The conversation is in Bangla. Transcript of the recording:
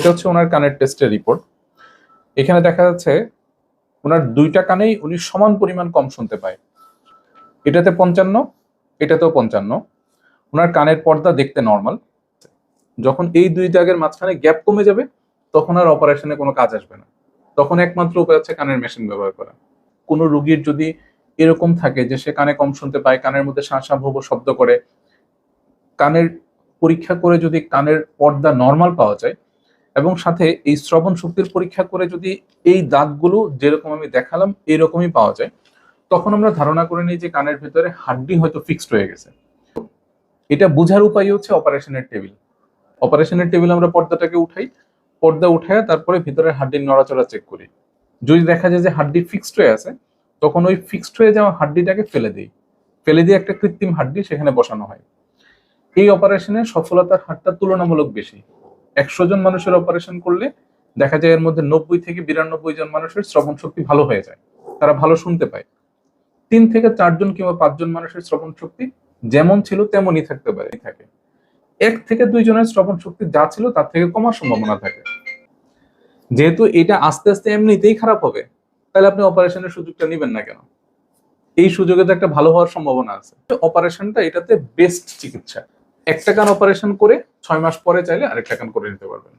এটা হচ্ছে ওনার কানের টেস্টের রিপোর্ট এখানে দেখা যাচ্ছে ওনার দুইটা কানেই উনি সমান পরিমাণ কম শুনতে পায়। এটাতে পঞ্চান্ন, এটাতেও পঞ্চান্ন। ওনার কানের পর্দা দেখতে নর্মাল যখন এই দুই দাগের মাঝখানে গ্যাপ কমে যাবে, তখন আর অপারেশনে কোনো কাজ আসবে না। তখন একমাত্র উপায় হচ্ছে কানের মেশিন ব্যবহার করা। কোনো রুগীর যদি এরকম থাকে যে সে কানে কম শুনতে পায়, কানের মধ্যে শাঁসা ভব শব্দ করে, কানের পরীক্ষা করে যদি কানের পর্দা নর্মাল পাওয়া যায় এবং সাথে এই শ্রবণ শক্তির পরীক্ষা করে যদি এই দাঁতগুলো যেরকম আমি দেখালাম, এরকমই পাওয়া যায়। তখন আমরা ধারণা করে নিই যে কানের ভেতরে হাড্ডি হয়তো ফিক্সড হয়ে গেছে। এটা বোঝার উপায় হচ্ছে অপারেশনের টেবিল অপারেশনের টেবিল আমরা পর্দাটাকে উঠাই। পর্দা উঠায় তারপরে ভিতরে হাড্ডির নড়াচড়া চেক করি। যদি দেখা যায় যে হাড্ডি ফিক্সড হয়ে আছে, তখন ওই ফিক্সড হয়ে যাওয়া হাড্ডিটাকে ফেলে দিই। ফেলে দিয়ে একটা কৃত্রিম হাড্ডি সেখানে বসানো হয়। এই অপারেশনের সফলতার হারটা তুলনামূলক বেশি। একশো জন মানুষের অপারেশন করলে দেখা যায় এর মধ্যে নব্বই থেকে বিরানব্বই জন মানুষের শ্রবণ শক্তি ভালো হয়ে যায়। তারা ভালো শুনতে পায়। তিন থেকে চারজন কিংবা পাঁচজন মানুষের শ্রবণ শক্তি যেমন ছিল তেমনই থাকতে পারে। থাকে। এক থেকে দুই জনের শ্রবণ শক্তি যা ছিল তার থেকে কমার সম্ভাবনা থাকে। যেহেতু এটা আস্তে আস্তে এমনিতেই খারাপ হবে, তাহলে আপনি অপারেশনের সুযোগটা নেবেন না কেন? এই সুযোগে তো একটা ভালো হওয়ার সম্ভাবনা আছে। অপারেশনটা এটাতে বেস্ট চিকিৎসা। একটা কান অপারেশন করে ছয় মাস পরে চাইলে আরেকটা অ্যাকাউন্ট করে নিতে পারবেন।